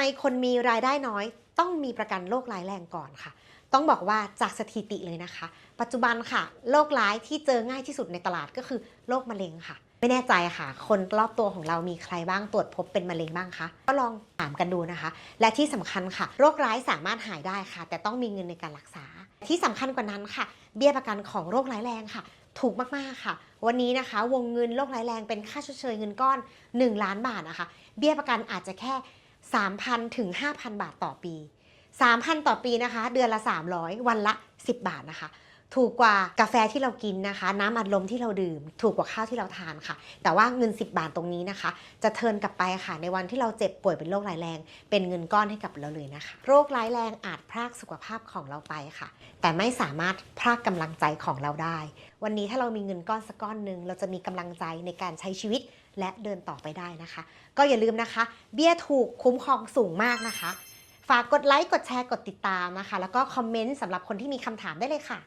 มคนมีรายได้น้อย ต้องมีประกันโรคร้ายแรงก่อนค่ะ ต้องบอกว่าจากสถิติเลยนะคะ ปัจจุบันค่ะโรคร้ายที่เจอง่ายที่สุดในตลาดก็คือโรคมะเร็งค่ะ ไม่แน่ใจค่ะ คนรอบตัวของเรามีใครบ้างตรวจพบเป็นมะเร็งบ้างคะก็ลองถามกันดูนะคะ และที่สำคัญค่ะ โรคร้ายสามารถหายได้ค่ะ แต่ต้องมีเงินในการรักษา ที่สำคัญกว่านั้นค่ะ เบี้ยประกันของโรคร้ายแรงค่ะถูกมากๆค่ะ วันนี้นะคะ วงเงินโรคร้ายแรงเป็นค่าชดเชยเงินก้อน 1 ล้านบาทนะคะ เบี้ยประกันอาจจะแค่ 3,000 ถึง 5,000 บาทต่อปี 3,000 ต่อปีนะคะ เดือนละ 300 วันละ 10 บาทนะคะ ถูกกว่ากาแฟที่เรากินนะคะ น้ำอัดลมที่เราดื่ม ถูกกว่าข้าวที่เราทานค่ะ แต่ว่าเงิน 10 บาทตรงนี้นะคะ จะเทิร์นกลับไปค่ะ ในวันที่เราเจ็บป่วยเป็นโรคร้ายแรง เป็นเงินก้อนให้กับเราเลยนะคะ โรคร้ายแรงอาจพรากสุขภาพของเราไปค่ะ แต่ไม่สามารถพรากกำลังใจของเราได้ วันนี้ถ้าเรามีเงินก้อนสักก้อนหนึ่งเราจะมีกำลังใจในการใช้ชีวิตและเดินต่อไปได้นะคะ ก็อย่าลืมนะคะ เบี้ยถูกคุ้มครองสูงมากนะคะ ฝากกดไลค์กดแชร์กดติดตามนะคะ แล้วก็คอมเมนต์สำหรับคนที่มีคำถามได้เลยค่ะ